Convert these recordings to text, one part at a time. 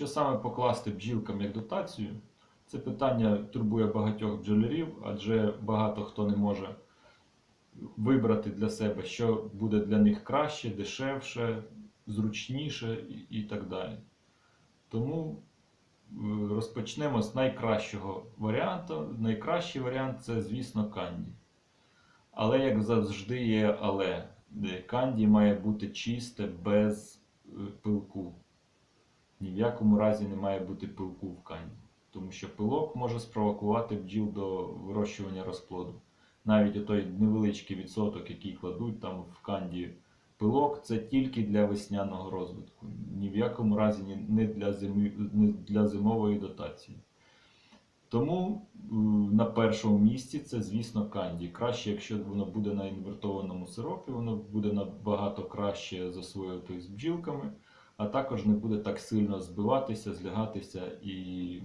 що саме покласти бджілкам як дотацію, це питання турбує багатьох бджолярів, адже багато хто не може вибрати для себе, що буде для них краще, дешевше, зручніше і, так далі. Тому е, розпочнемо з найкращого варіанту. Найкращий варіант це, звісно, канді. Але, як завжди, є але. Канді має бути чисте без е, в якому разі не має бути пилку в канді. Тому що пилок може спровокувати бджіл до вирощування розплоду. Навіть отой невеличкий відсоток, який кладуть там в канді пилок, це тільки для весняного розвитку. Ні в якому разі не для, зими, не для зимової дотації. Тому е, на першому місці це, звісно, канді. Краще, якщо воно буде на інвертованому сиропі, воно буде набагато краще засвоюватись бджілками, а також не буде так сильно збиватися, злягатися і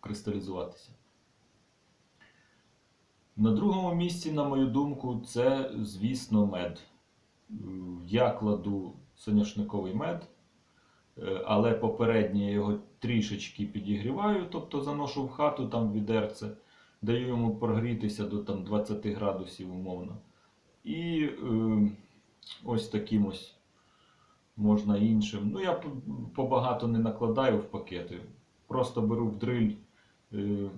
кристалізуватися. На другому місці, на мою думку, це, звісно, мед. Я кладу соняшниковий мед, е, але попередньо я його трішечки підігріваю, тобто заношу в хату там відерце, даю йому прогрітися до там, 20 градусів умовно. І е, ось таким ось можна іншим. Ну, я побагато не накладаю в пакети. Просто беру в дриль е,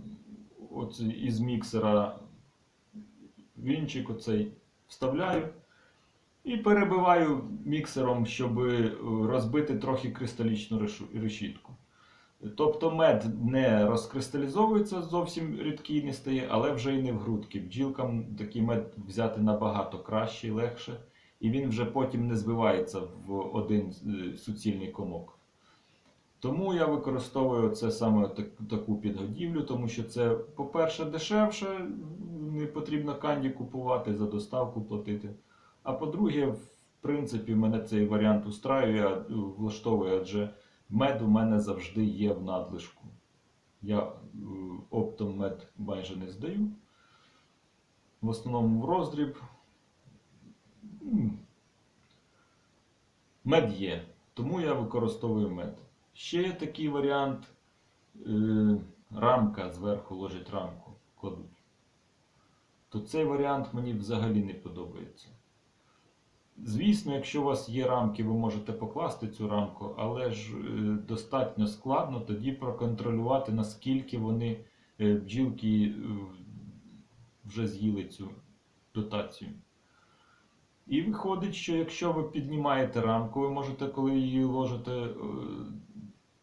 оце, із міксера вінчик оцей вставляю і перебиваю міксером, щоб е, розбити трохи кристалічну решітку. Тобто мед не розкристалізовується, зовсім рідкий не стає, але вже і не в грудки. Бджілкам такий мед взяти набагато краще і легше, і він вже потім не збивається в один е, суцільний комок. Тому я використовую це саме так- таку підгодівлю, тому що це, по-перше, дешевше, не потрібно канді купувати, за доставку платити. А по-друге, в принципі, мене цей варіант устраює, влаштовує, адже мед у мене завжди є в надлишку. Я е, оптом мед майже не здаю. В основному в роздріб. Мед є, тому я використовую мед. Ще є такий варіант. е, Рамка зверху ложить рамку, кладуть. То цей варіант мені взагалі не подобається. Звісно, якщо у вас є рамки, ви можете покласти цю рамку, але ж е, достатньо складно тоді проконтролювати, наскільки вони е, бджілки вже з'їли цю дотацію. І виходить, що якщо ви піднімаєте рамку, ви можете, коли її ложите, е,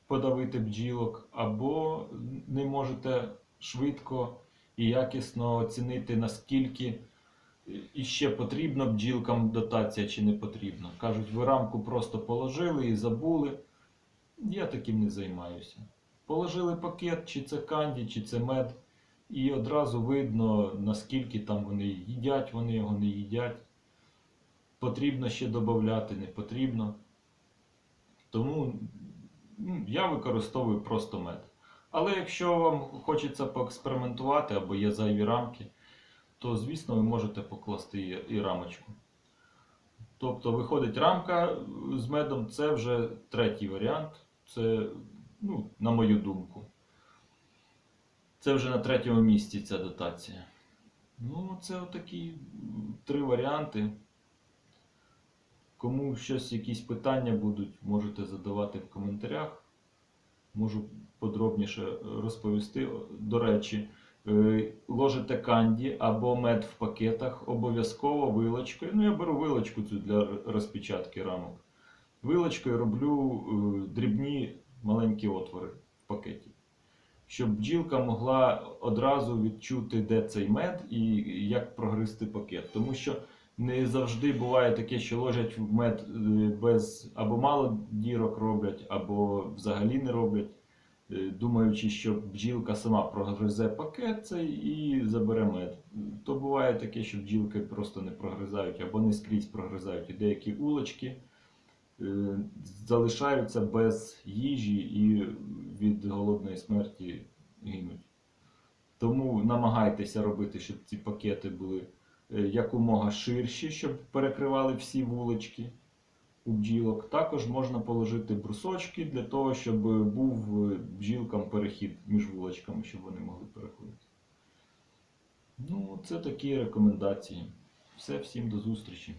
подавити бджілок, або не можете швидко і якісно оцінити, наскільки іще потрібна бджілкам дотація чи не потрібна. Кажуть, ви рамку просто положили і забули. Я таким не займаюся. Положили пакет, чи це канді, чи це мед, і одразу видно, наскільки там вони їдять, вони його не їдять. Потрібно ще додати, не потрібно. Тому ну, я використовую просто мед. Але якщо вам хочеться поекспериментувати або є зайві рамки, то звісно ви можете покласти і, рамочку. Тобто виходить рамка з медом, це вже третій варіант. Це, ну, на мою думку. Це вже на третьому місці ця дотація. Ну, це отакі три варіанти. Кому щось, якісь питання будуть, можете задавати в коментарях. Можу подробніше розповісти. До речі, е, ложите канді або мед в пакетах, обов'язково вилочкою. Ну, я беру вилочку цю для розпечатки рамок. Вилочкою роблю е, дрібні маленькі отвори в пакеті. Щоб бджілка могла одразу відчути, де цей мед і як прогризти пакет. Тому що не завжди буває таке, що ложать в мед е, без або мало дірок роблять, або взагалі не роблять, е, думаючи, що бджілка сама прогризе пакет цей і забере мед. То буває таке, що бджілки просто не прогризають або не скрізь прогризають. І деякі улочки е, залишаються без їжі і від голодної смерті гинуть. Тому намагайтеся робити, щоб ці пакети були якомога ширші, щоб перекривали всі вулички. у бджілок. Також можна положити брусочки для того, щоб був е, бджілкам перехід між вулочками, щоб вони могли переходити. Ну, це такі рекомендації. Все, всім до зустрічі.